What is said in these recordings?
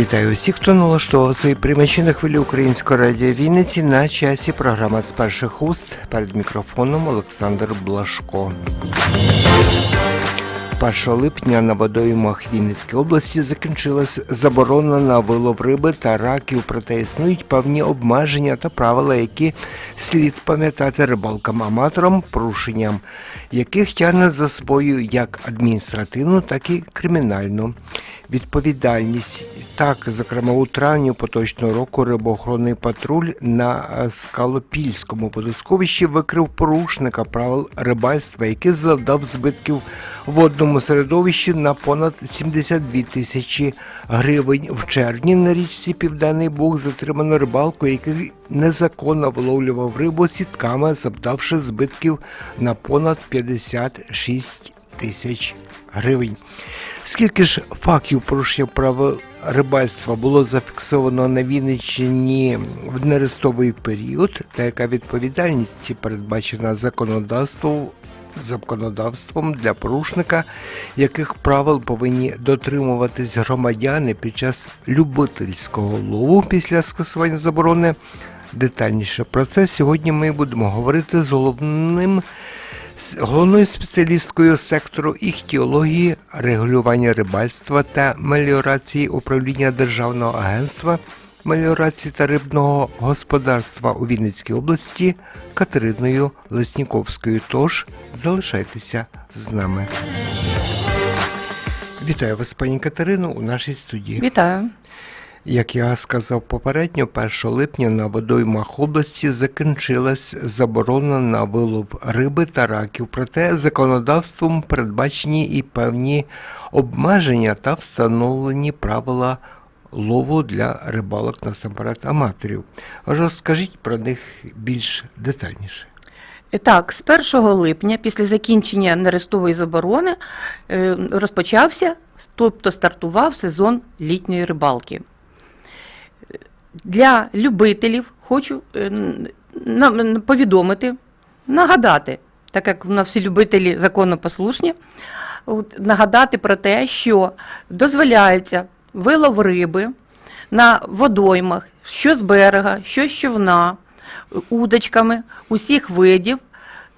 Вітаю усіх, хто налаштовував свої приймачі на хвилі Української радіо Вінниці на часі програма з перших уст перед мікрофоном Олександр Блашко. 1 липня на водоймах Вінницької області закінчилась заборона на вилов риби та раків, проте існують певні обмеження та правила, які слід пам'ятати рибалкам-аматорам, порушенням яких тягне за собою як адміністративну, так і кримінальну відповідальність. Так, зокрема, у травні поточного року рибоохоронний патруль на Скалопільському водосховищі викрив порушника правил рибальства, який завдав збитків водному середовищі на понад 72 тисячі гривень. В червні на річці Південний Буг затримано рибалку, який незаконно виловлював рибу сітками, завдавши збитків на понад 56 тисяч гривень. Скільки ж фактів порушення правил рибальства було зафіксовано на Вінниччині в нерестовий період, та яка відповідальність передбачена законодавством законодавством для порушника, яких правил повинні дотримуватись громадяни під час любительського лову після скасування заборони. Детальніше про це сьогодні ми будемо говорити з головним головною спеціалісткою сектору іхтіології, регулювання рибальства та меліорації управління Державного агентства меліорації та рибного господарства у Вінницькій області Катериною Лесніковською. Тож залишайтеся з нами. Вітаю вас, пані Катерино, у нашій студії. Вітаю. Як я сказав попередньо, 1 липня на водоймах області закінчилась заборона на вилов риби та раків. Проте законодавством передбачені і певні обмеження та встановлені правила лову для рибалок насамперед аматорів. Розкажіть про них більш детальніше. Так, з 1 липня, після закінчення нерестової заборони, е, розпочався, тобто стартував сезон літньої рибалки. Для любителів хочу е, повідомити, нагадати, так як в нас всі любителі законопослушні, нагадати про те, що дозволяється вилов риби на водоймах, що з берега, що з човна, удочками усіх видів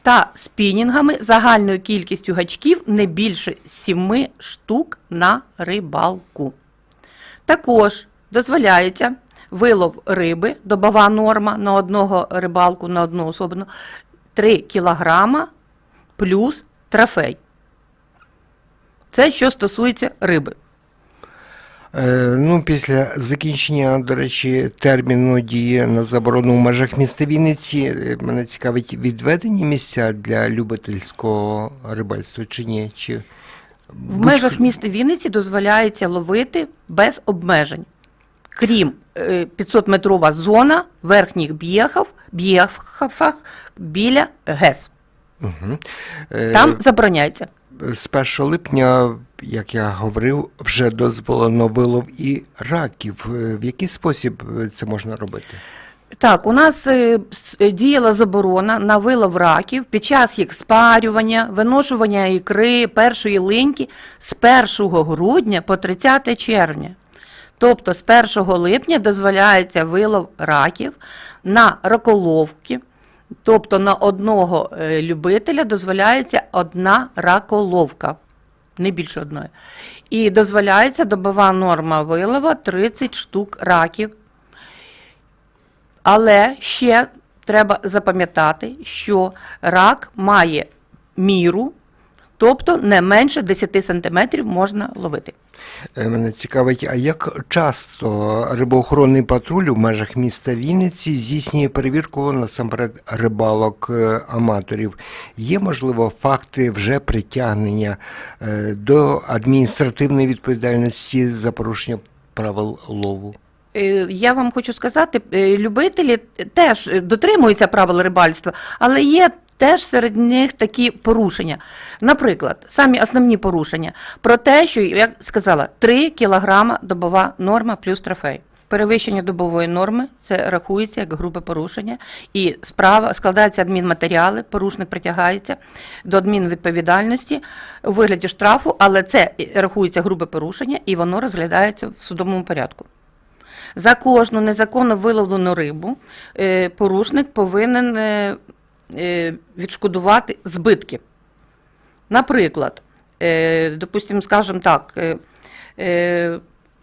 та спінінгами загальною кількістю гачків не більше 7 штук на рибалку. Також дозволяється вилов риби, добова норма на одного рибалку на одну особину 3 кілограма плюс трофей. Це що стосується риби. Е, ну, після закінчення, до речі, терміну дії на заборону в межах міста Вінниці, е, мене цікавить відведені місця для любительського рибальства чи ні? Чи В межах міста Вінниці дозволяється ловити без обмежень. Крім 500-метрова зона верхніх б'єхав, б'єхах біля ГЕС. Угу. Е, Там забороняється. З 1 липня, як я говорив, вже дозволено вилов і раків. Е, В який спосіб е, це можна робити? Так, у нас е, е, діяла заборона на вилов раків під час їх спарювання, виношування ікри, першої линьки з 1 грудня по 30 червня. Тобто з 1 липня дозволяється вилов раків на раколовки, тобто на одного е, любителя дозволяється одна раколовка, не більше одної. І дозволяється добова норма вилова 30 штук раків але ще треба запам'ятати, що рак має міру, тобто не менше 10 см можна ловити. Е, Мене цікавить, а як часто рибоохоронний патруль у межах міста Вінниці здійснює перевірку насамперед рибалок е, аматорів? Є, можливо, факти вже притягнення е, до адміністративної відповідальності за порушення правил лову? Я вам хочу сказати, любителі теж дотримуються правил рибальства, але є теж серед них такі порушення. Наприклад, самі основні порушення про те, що, як сказала, 3 кілограма добова норма плюс трофей. перевищення добової норми це рахується як грубе порушення, і справа складаються адмінматеріали, порушник притягається до адмінвідповідальності у вигляді штрафу, але це рахується грубе порушення і воно розглядається в судовому порядку. За кожну незаконно виловлену рибу е, порушник повинен е, відшкодувати збитки. Наприклад, е, допустимо, скажімо так, е, е,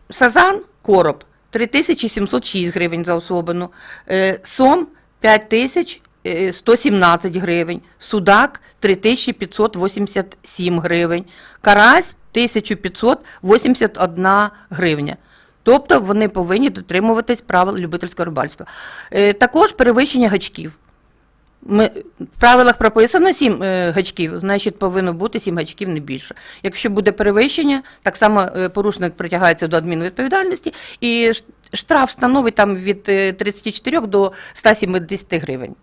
сазан, короб 3706 гривень за особину, е, сом 5117 гривень, судак 3587 гривень, карась 1581 гривня. Тобто вони повинні дотримуватись правил любительського рибальства. Е, Також перевищення гачків. Ми, в правилах прописано 7 е, гачків, значить повинно бути 7 гачків не більше. Якщо буде перевищення, так само е, порушник притягається до адмінвідповідальності, і штраф становить там від е, 34 до 170 гривень.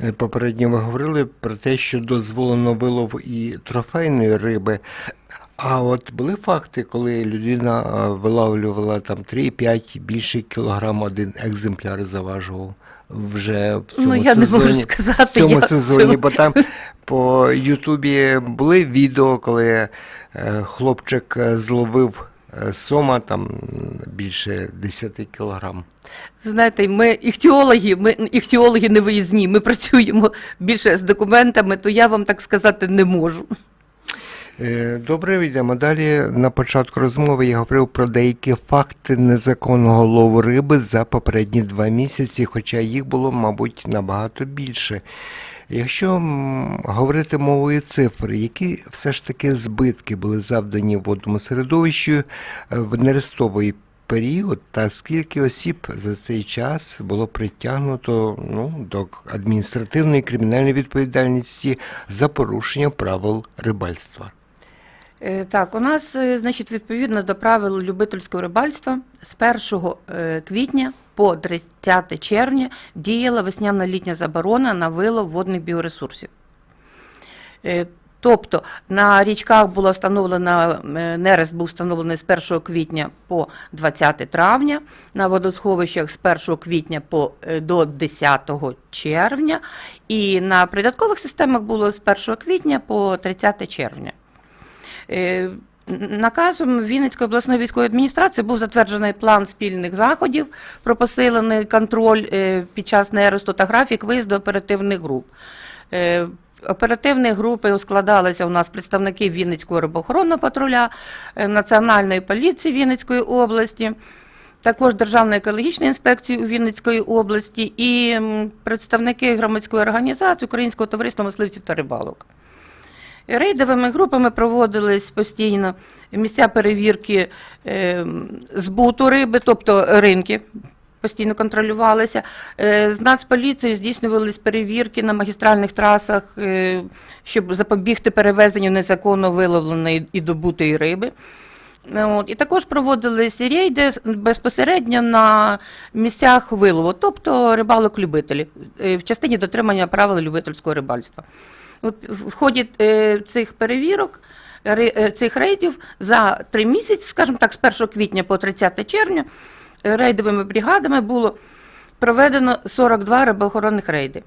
Е, Попередньо ми говорили про те, що дозволено вилов і трофейної риби. А от були факти, коли людина е, виловлювала там 3-5 більше кілограм один екземпляр заважував вже в цьому Ну, я не сезоні. можу сказати. в цьому сезоні, бо там по Ютубі були відео, коли е, хлопчик е, зловив е, сома там більше 10 кілограм. Ви Знаєте, ми іхтіологи, ми іхтіологи не виїзні, ми працюємо більше з документами, то я вам так сказати не можу. Е, Добре, йдемо далі. На початку розмови я говорив про деякі факти незаконного лову риби за попередні два місяці, хоча їх було, мабуть, набагато більше. Якщо говорити мовою цифр, які все ж таки збитки були завдані водному середовищу е, в нерестовий період, та скільки осіб за цей час було притягнуто ну, до адміністративної кримінальної відповідальності за порушення правил рибальства? Е, Так, у нас, е, значить, відповідно до правил любительського рибальства, з 1 е, квітня по 30 червня діяла весняно-літня заборона на вилов водних біоресурсів. Тобто на річках було встановлено, нерест був встановлений з 1 квітня по 20 травня, на водосховищах з 1 квітня по, до 10 червня, і на придаткових системах було з 1 квітня по 30 червня. Е, Наказом Вінницької обласної військової адміністрації був затверджений план спільних заходів про посилений контроль е, під час нересту та графік виїзду оперативних груп. Е, Оперативні групи складалися у нас представники Вінницького рибоохоронного патруля, Національної поліції Вінницької області, також Державної екологічної інспекції у Вінницької області і представники громадської організації Українського товариства мисливців та рибалок. Рейдовими групами проводились постійно місця перевірки е, збуту риби, тобто ринки. Постійно контролювалися. Е, З Нацполіцією здійснювались перевірки на магістральних трасах, е, щоб запобігти перевезенню незаконно виловленої і добутої риби. І також проводились рейди безпосередньо на місцях вилову, тобто рибалок-любителів, в частині дотримання правил любительського рибальства. В ході е, цих перевірок, е, цих рейдів за три місяці, скажімо так, з 1 квітня по 30 червня, е, рейдовими бригадами було проведено 42 рибоохоронних рейди.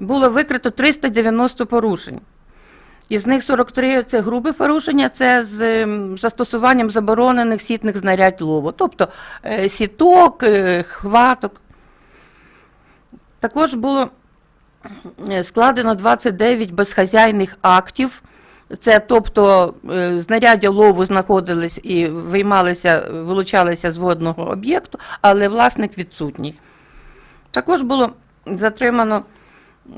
Було викрито 390 порушень. Із них 43 це грубі порушення, це з застосуванням заборонених сітних знарядь лову, тобто сіток, хваток. Також було складено 29 безхазяйних актів. Це тобто е, знаряддя лову знаходились і виймалися, вилучалися з водного об'єкту, але власник відсутній. Також було затримано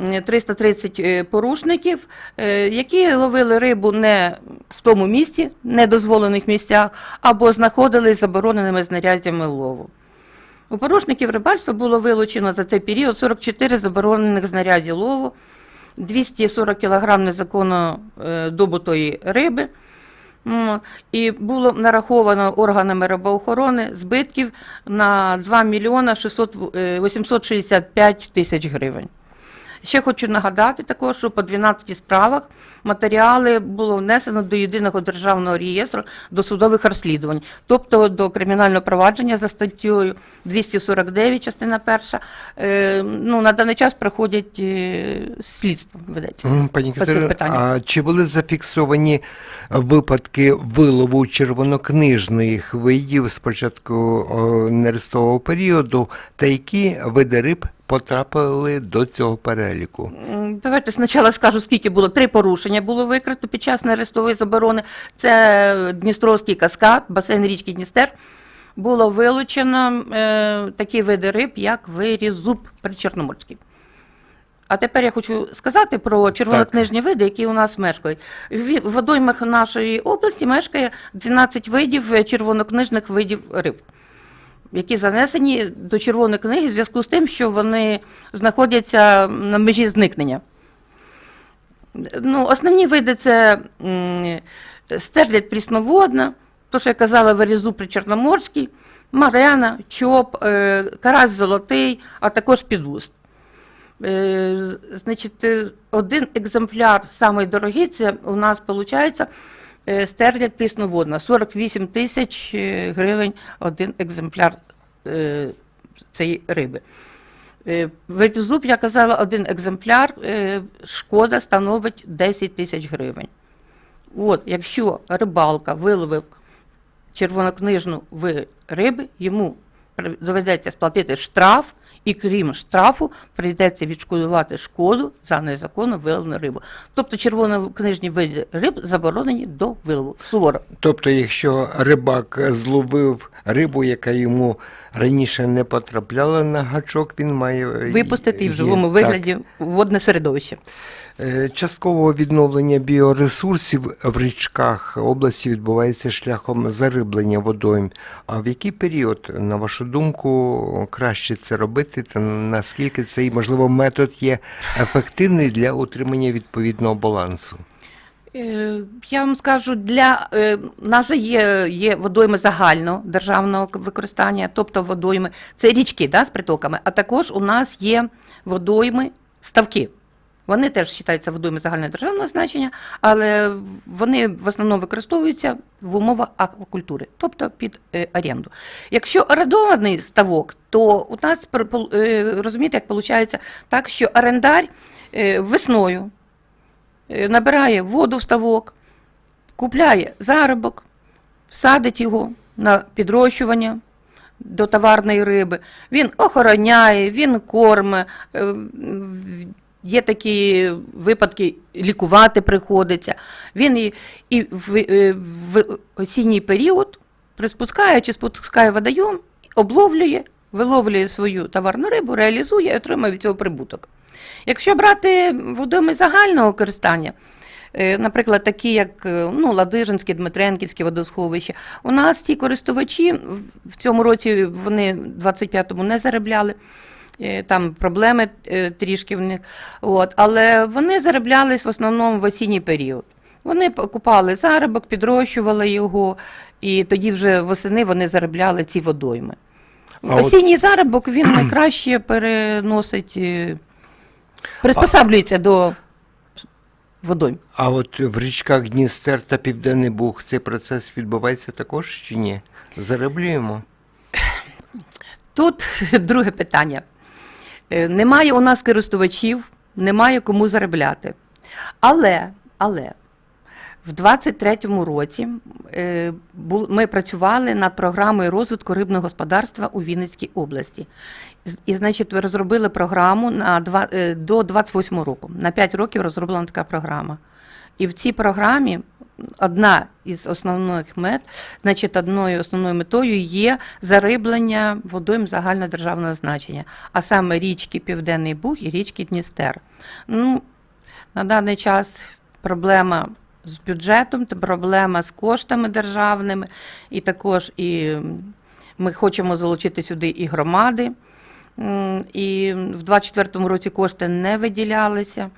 м, 330 е, порушників, е, які ловили рибу не в тому місці, недозволених місцях, або знаходились забороненими знаряддями лову. У порушників рибальства було вилучено за цей період 44 заборонених знарядів лову, 240 кг незаконно е, добутої риби. І було нараховано органами рибоохорони збитків на 2 мільйона 600, е, 865 тисяч гривень. Ще хочу нагадати також, що по 12 справах матеріали було внесено до єдиного державного реєстру до судових розслідувань, тобто до кримінального провадження за статтею 249, частина перша. Е, ну, на даний час проходять е, слідство ведеться. Пані По а чи були зафіксовані випадки вилову червонокнижних видів спочатку нерестового періоду, та які види риб потрапили до цього переліку? Давайте спочатку скажу, скільки було. Три порушення було викрито під час нерестової заборони. Це Дністровський каскад, басейн річки Дністер. Було вилучено е, такі види риб, як вирізуб причорноморський. А тепер я хочу сказати про червонокнижні види, які у нас мешкають. В водоймах нашої області мешкає 12 видів е, червонокнижних видів риб, які занесені до червоної книги в зв'язку з тим, що вони знаходяться на межі зникнення. Ну, основні види це м, стерлядь прісноводна, то, що я казала, вирізу причорноморський, марена, чоп, е, карась золотий, а також підуст. Е, Значить, е, один екземпляр, самий дорогий, це у нас виходить стерлядь прісноводна, 48 тисяч е, гривень один екземпляр е, цієї риби. Е, Вертизуб, я казала, один екземпляр, е, шкода становить 10 тисяч гривень. От, якщо рибалка виловив червонокнижну риби, йому доведеться сплатити штраф, і крім штрафу, прийдеться відшкодувати шкоду за незаконно виловлену рибу. Тобто червонокнижні види риб заборонені до вилову. Суворо. Тобто, якщо рибак зловив рибу, яка йому раніше не потрапляла на гачок, він має випустити її в живому вигляді в водне середовище. Е, Часткового відновлення біоресурсів в річках області відбувається шляхом зариблення водойм. А в який період, на вашу думку, краще це робити, та наскільки цей, можливо, метод є ефективний для утримання відповідного балансу? Е, Я вам скажу, для е, нас є, є водойми загального державного використання, тобто водойми, це річки да, з притоками, а також у нас є водойми ставки. Вони теж вважаються водойми загального державного значення, але вони в основному використовуються в умовах аквакультури, тобто під е, оренду. Якщо орендований ставок, то у нас е, розумієте, як виходить так, що орендар е, весною набирає воду в ставок, купляє заробок, садить його на підрощування до товарної риби. Він охороняє, він корме. Є такі випадки, лікувати приходиться. Він і, і в, е, в осінній період приспускає чи спускає водойом, обловлює, виловлює свою товарну рибу, реалізує і отримує від цього прибуток. Якщо брати водойми загального користання, е, наприклад, такі як е, ну, Ладижинське, Дмитренківське водосховище, у нас ці користувачі в цьому році вони в 25-му не заробляли. Е, Там проблеми е, трішки в них, от, але вони зароблялись в основному в осінній період. Вони купали заробок, підрощували його, і тоді вже восени вони заробляли ці водойми. А от- Осінній заробок він найкраще переносить, е, приспосаблюється до водойм. А от в річках Дністер та Південний Буг цей процес відбувається також чи ні? Зароблюємо? Тут друге питання. Е, Немає у нас користувачів, немає кому заробляти. Але, але в 23-му році е, ми працювали над програмою розвитку рибного господарства у Вінницькій області. І, значить, розробили програму на два, е, до 28 року. На 5 років розроблена така програма. І в цій програмі одна із основних мет, значить, одною основною метою є зариблення водойм загальнодержавного значення, а саме річки Південний Буг і річки Дністер. Ну, на даний час проблема з бюджетом, проблема з коштами державними, і також і ми хочемо залучити сюди і громади. І в 24-му році кошти не виділялися,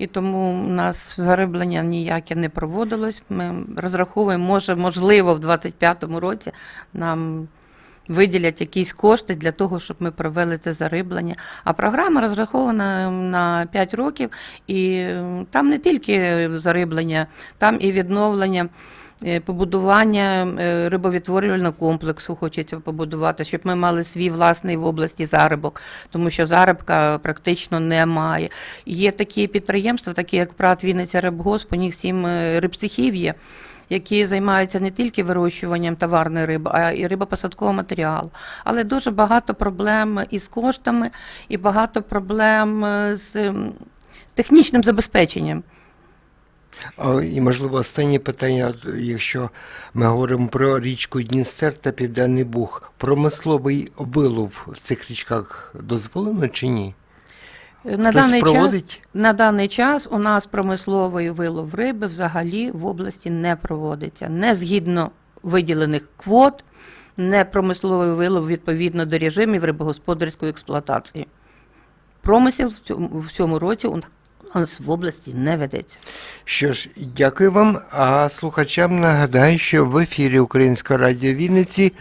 і тому у нас зариблення ніяке не проводилось. Ми розраховуємо, може, можливо, в 25-му році нам виділять якісь кошти для того, щоб ми провели це зариблення. А програма розрахована на 5 років, і там не тільки зариблення, там і відновлення. Е, Побудування е, рибовідтворювального комплексу хочеться побудувати, щоб ми мали свій власний в області заробок, тому що заробка практично немає. Є такі підприємства, такі як ПРАТ Вінниця Рибгосп, у них сім е, рибцехів є, які займаються не тільки вирощуванням товарної риби, а і рибопосадкового матеріалу. Але дуже багато проблем із коштами, і багато проблем з технічним забезпеченням. А, І, можливо, останнє питання, якщо ми говоримо про річку Дністер та Південний Буг, промисловий вилов в цих річках дозволено чи ні? На Хтось даний, час, на даний час у нас промисловий вилов риби взагалі в області не проводиться. Не згідно виділених квот, не промисловий вилов відповідно до режимів рибогосподарської експлуатації. Промисел в цьому, в цьому році нас в області не ведеться. Що ж, дякую вам. А слухачам нагадаю, що в ефірі Українського радіо Вінниці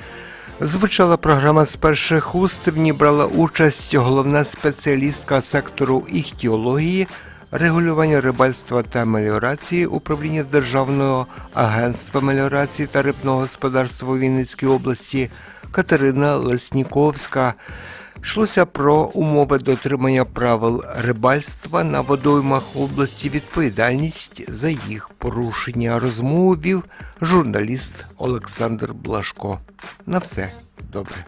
звучала програма з перших уст. В ній брала участь головна спеціалістка сектору іхтіології, регулювання рибальства та меліорації управління Державного агентства меліорації та рибного господарства у Вінницькій області Катерина Лесніковська. Йшлося про умови дотримання правил рибальства на водоймах області, відповідальність за їх порушення розмову вів журналіст Олександр Блашко. На все добре.